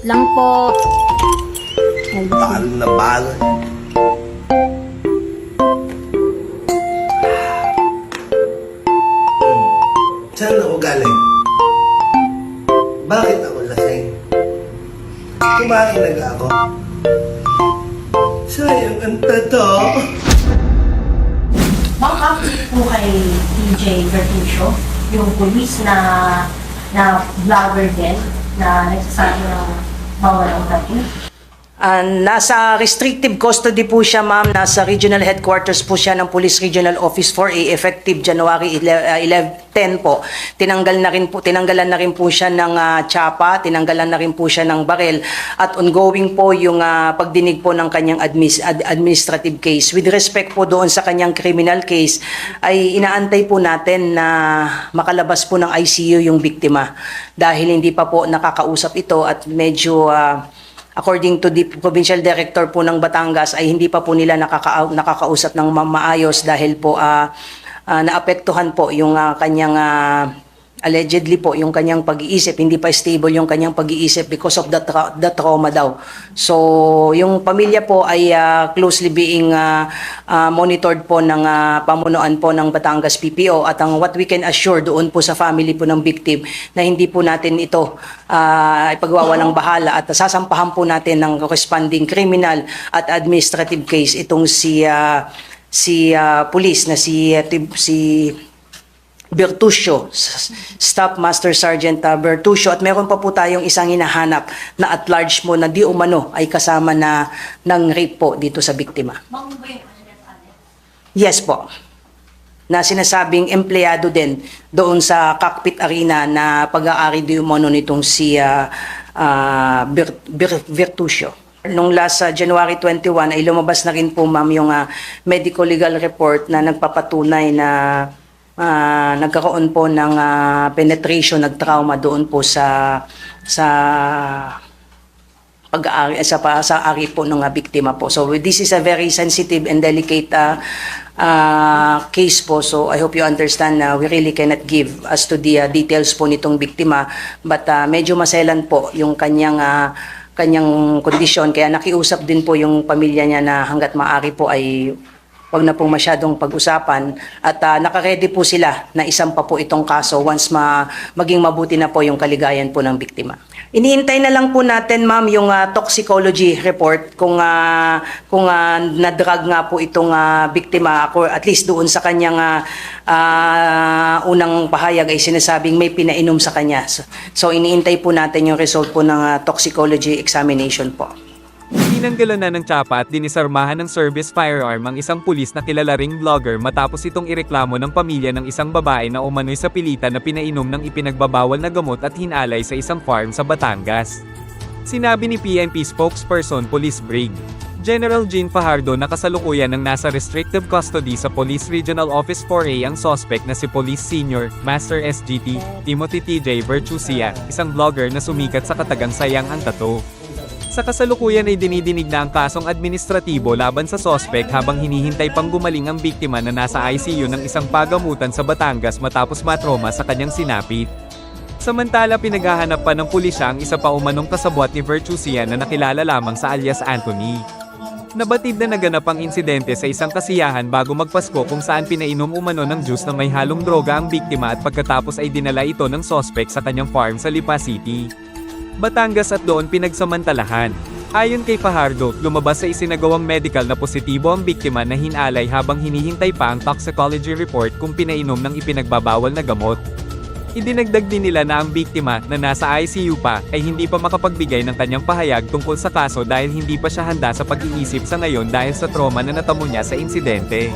Wait lang po. Talo na balo. Saan ako galing? Bakit ako lasing? Kumain na ako. Sayang ang tato. Ma'am, actually po kay DJ Bertuccio, yung police na na vlogger din na nagsasabi ng Qual é o tabu? Ah, nasa restrictive custody po siya, ma'am. Nasa regional headquarters po siya ng Police Regional Office 4A effective January 11, 11 10 po. Tinanggal na rin po, tinanggalan na rin po siya ng ah, tsapa, tinanggalan na rin po siya ng barel at ongoing po yung ah, pagdinig po ng kanyang admis, ad- administrative case. With respect po doon sa kanyang criminal case, ay inaantay po natin na makalabas po ng ICU yung biktima dahil hindi pa po nakakausap ito at medyo ah, according to the provincial director po ng Batangas ay hindi pa po nila nakaka nakakausap ng ma- maayos dahil po ah, ah, naapektuhan po yung ah, kanyang ah, allegedly po yung kanyang pag-iisip. Hindi pa stable yung kanyang pag-iisip because of the, tra- the trauma daw. So yung pamilya po ay ah, closely being ah, ah, monitored po ng ah, pamunuan po ng Batangas PPO at ang what we can assure doon po sa family po ng victim na hindi po natin ito ah, ipagwawalang bahala at sasampahan po natin ng corresponding criminal at administrative case itong si ah, si ah, police na si Tib- si Bertuccio, Staff Master Sergeant uh, Bertuccio at meron pa po tayong isang hinahanap na at large mo na di umano ay kasama na ng rape po dito sa biktima. Yes po. Na sinasabing empleyado din doon sa cockpit arena na pag-aari di umano nitong si uh, uh, Bertuccio. Nung last uh, January 21 ay lumabas na rin po ma'am yung uh, medical legal report na nagpapatunay na ah, nagkaroon po ng ah, penetration, nag-trauma doon po sa sa pag-aari sa sa ari po ng ah, biktima po. So this is a very sensitive and delicate ah, ah, case po. So I hope you understand na we really cannot give as to the ah, details po nitong biktima but ah, medyo maselan po yung kanyang ah, kanyang kondisyon kaya nakiusap din po yung pamilya niya na hangga't maaari po ay wag na pong masyadong pag-usapan at uh, nakaredy po sila na isang pa po itong kaso once ma maging mabuti na po yung kaligayan po ng biktima. Iniintay na lang po natin ma'am yung ah, toxicology report kung ah, kung ah, na-drug nga po itong ah, biktima ako at least doon sa kanyang ah, ah, unang pahayag ay sinasabing may pinainom sa kanya. So, so iniintay po natin yung result po ng ah, toxicology examination po. Tinanggalan na ng tsapa at dinisarmahan ng service firearm ang isang pulis na kilala ring vlogger matapos itong ireklamo ng pamilya ng isang babae na umano'y sa pilitan na pinainom ng ipinagbabawal na gamot at hinalay sa isang farm sa Batangas. Sinabi ni PNP spokesperson Police Brig. General Jean Fajardo na kasalukuyan ng nasa restrictive custody sa Police Regional Office 4A ang suspect na si Police Senior, Master SGT, Timothy TJ Bertucia, isang vlogger na sumikat sa katagang sayang ang tato. Sa kasalukuyan ay dinidinig na ang kasong administratibo laban sa sospek habang hinihintay pang gumaling ang biktima na nasa ICU ng isang pagamutan sa Batangas matapos matroma sa kanyang sinapit. Samantala pinaghahanap pa ng pulisya ang isa pa umanong kasabwat ni Virtucia na nakilala lamang sa alias Anthony. Nabatid na naganap ang insidente sa isang kasiyahan bago magpasko kung saan pinainom umano ng juice na may halong droga ang biktima at pagkatapos ay dinala ito ng sospek sa kanyang farm sa Lipa City. Batangas at doon pinagsamantalahan. Ayon kay Fajardo, lumabas sa isinagawang medical na positibo ang biktima na hinalay habang hinihintay pa ang toxicology report kung pinainom ng ipinagbabawal na gamot. Idinagdag din nila na ang biktima na nasa ICU pa ay hindi pa makapagbigay ng kanyang pahayag tungkol sa kaso dahil hindi pa siya handa sa pag-iisip sa ngayon dahil sa trauma na natamo niya sa insidente.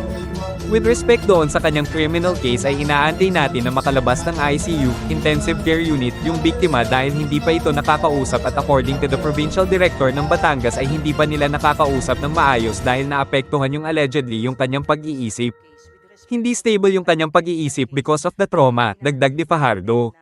With respect doon sa kanyang criminal case ay inaantay natin na makalabas ng ICU, Intensive Care Unit, yung biktima dahil hindi pa ito nakakausap at according to the Provincial Director ng Batangas ay hindi pa nila nakakausap ng maayos dahil naapektuhan yung allegedly yung kanyang pag-iisip. Hindi stable yung kanyang pag-iisip because of the trauma, dagdag ni Fajardo.